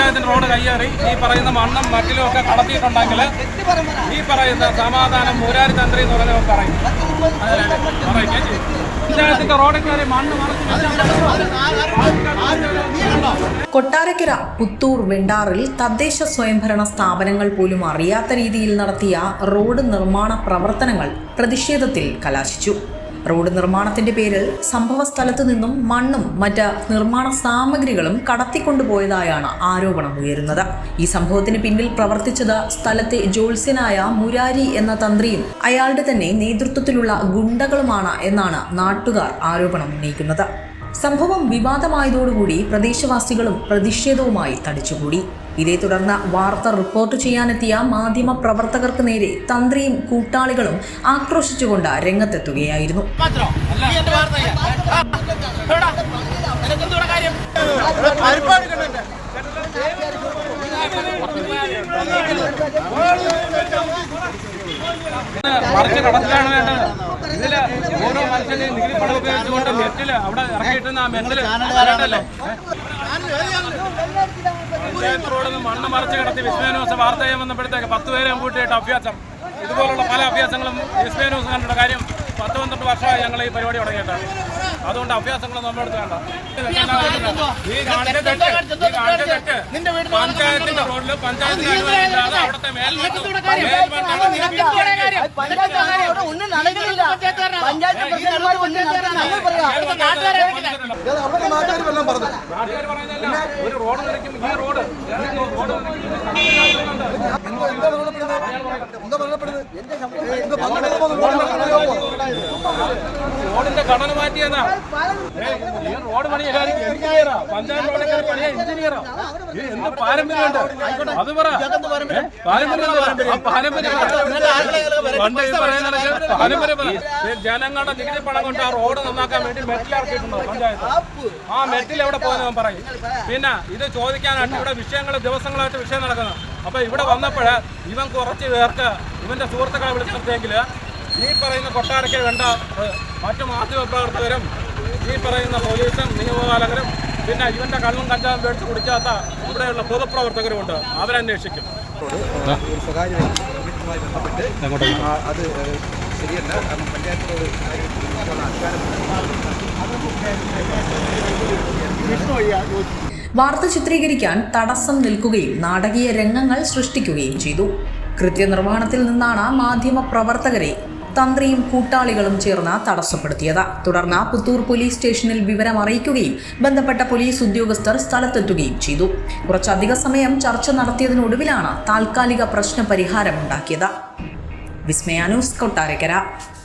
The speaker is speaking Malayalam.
പഞ്ചായത്തിന്റെ റോഡ് കയ്യേറി. ഈ പറയുന്ന മണ്ണും മറ്റിലും ഒക്കെ കടത്തിയിട്ടുണ്ടെങ്കിൽ ഈ പറയുന്ന സമാധാനം മൂരാരി തന്ത്രി എന്ന് പറഞ്ഞ പറയും. പഞ്ചായത്തിന്റെ റോഡിൽ കയറി മണ്ണ് കൊട്ടാരക്കര പുത്തൂർ വെണ്ടാറിൽ തദ്ദേശ സ്വയംഭരണ സ്ഥാപനങ്ങൾ പോലും അറിയാത്ത രീതിയിൽ നടത്തിയ റോഡ് നിർമ്മാണ പ്രവർത്തനങ്ങൾ പ്രതിഷേധത്തിൽ കലാശിച്ചു. റോഡ് നിർമ്മാണത്തിന്റെ പേരിൽ സംഭവ സ്ഥലത്തു നിന്നും മണ്ണും മറ്റ് നിർമ്മാണ സാമഗ്രികളും കടത്തിക്കൊണ്ടുപോയതായാണ് ആരോപണം ഉയരുന്നത്. ഈ സംഭവത്തിന് പിന്നിൽ പ്രവർത്തിച്ചത് സ്ഥലത്തെ ജോത്സ്യനായ മുരാരി എന്ന തന്ത്രിയും അയാളുടെ തന്നെ നേതൃത്വത്തിലുള്ള ഗുണ്ടകളുമാണ് എന്നാണ് നാട്ടുകാർ ആരോപണം ഉന്നയിക്കുന്നത്. സംഭവം വിവാദമായതോടുകൂടി പ്രദേശവാസികളും പ്രതിഷേധവുമായി തടിച്ചുകൂടി. ഇതേ തുടർന്ന് വാർത്ത റിപ്പോർട്ട് ചെയ്യാനെത്തിയ മാധ്യമ പ്രവർത്തകർക്ക് നേരെ തന്ത്രിയും കൂട്ടാളികളും ആക്രോശിച്ചുകൊണ്ട് രംഗത്തെത്തുകയായിരുന്നു. മറിച്ച് കടത്തിലാണ് വേണ്ടത്. ഇതിൽ ഓരോ മനുഷ്യനെയും നികുതി പണം ഉപയോഗിച്ചുകൊണ്ട് മെറ്റിൽ അവിടെ ഇറക്കിയിട്ടുന്ന ആ മെറ്റിൽ പഞ്ചായത്ത് റോഡിൽ നിന്ന് മണ്ണ് മറിച്ച് കിടത്തി വിസ്മയനോസ് വാർത്ത ചെയ്യാൻ വന്നപ്പോഴത്തേക്ക് പത്ത് പേരെ കൂട്ടിയിട്ട് അഭ്യാസം ഇതുപോലുള്ള പല അഭ്യാസങ്ങളും വിസ്മയനോസ് കണ്ടിട്ട് കാര്യം പത്ത് പന്ത്രണ്ട് വർഷമായി ഞങ്ങൾ ഈ പരിപാടി തുടങ്ങിയിട്ടാണ് അതുകൊണ്ട് അഭ്യാസങ്ങൾ നമ്മുടെ അടുത്ത് വേണ്ട ഈ കാണിച്ച തെറ്റ് ഈ കാണിച്ച തെറ്റ് പഞ്ചായത്തിന്റെ റോഡിൽ പഞ്ചായത്തിന്റെ അവിടുത്തെ പഞ്ചായത്ത് ഒന്നും നടക്കുന്നില്ല പഞ്ചായത്ത് അവിടുത്തെ നാട്ടുകാർ വല്ലതും പറഞ്ഞു. ഒരു റോഡ് ഈ റോഡ്. റോഡ് എന്താ പറയപ്പെടുന്നത് എന്താ പറയപ്പെടുന്നത് റോഡിന്റെ ഘടന മാറ്റിയതാ. ഈ റോഡ് പണിയാൻ എഞ്ചിനീയറാ. പഞ്ചായത്ത് റോഡിൽ പണിയാ എഞ്ചിനീയറാ. ഇത് എന്ത് പാരമ്പര്യമുണ്ട്? അത് പറ? പാരമ്പര്യം പാരമ്പര്യം ജനങ്ങളുടെ നികുതി പണം കൊണ്ട് ആ റോഡ് നന്നാക്കാൻ വേണ്ടി മെറ്റൽ ഇറക്കിയിട്ടുണ്ടോ പഞ്ചായത്ത്? ആ മെറ്റിൽ എവിടെ പോയെന്ന് പറയും. പിന്നെ ഇത് ചോദിക്കാനായിട്ട് ഇവിടെ വിഷയങ്ങൾ ദിവസങ്ങളായിട്ട് വിഷയം നടക്കുന്നത് അപ്പൊ ഇവിടെ വന്നപ്പോൾ ഇവൻ കുറച്ച് പേർക്ക് ഇവന്റെ സുഹൃത്തുക്കളെ വിളിച്ചിട്ടെങ്കിൽ ഈ പറയുന്ന കൊട്ടാരക്കൽ വേണ്ട മറ്റു മാധ്യമ പ്രവർത്തകരും ഈ പറയുന്ന പോലീസും നിയമപാലകരും പിന്നെ ഇവന്റെ കള്ളും കഞ്ചാവും മേടിച്ച് കുടിക്കാത്ത ഇവിടെയുള്ള പൊതുപ്രവർത്തകരുമുണ്ട്. അവരന്വേഷിക്കും. അത് ശരിയല്ല വാർത്ത ചിത്രീകരിക്കാൻ തടസ്സം നിൽക്കുകയും നാടകീയ രംഗങ്ങൾ സൃഷ്ടിക്കുകയും ചെയ്തു. കൃത്യനിർവഹണത്തിൽ നിന്നാണ് മാധ്യമ പ്രവർത്തകരെ തന്ത്രിയും കൂട്ടാളികളും ചേർന്ന് തടസ്സപ്പെടുത്തിയത്. തുടർന്ന് പുത്തൂർ പോലീസ് സ്റ്റേഷനിൽ വിവരം അറിയിക്കുകയും ബന്ധപ്പെട്ട പോലീസ് ഉദ്യോഗസ്ഥർ സ്ഥലത്തെത്തുകയും ചെയ്തു. കുറച്ചധിക സമയം ചർച്ച നടത്തിയതിനൊടുവിലാണ് താൽക്കാലിക പ്രശ്ന പരിഹാരമുണ്ടാക്കിയത് വിസ്മയാനൂസ് കൊട്ടാരക്കര.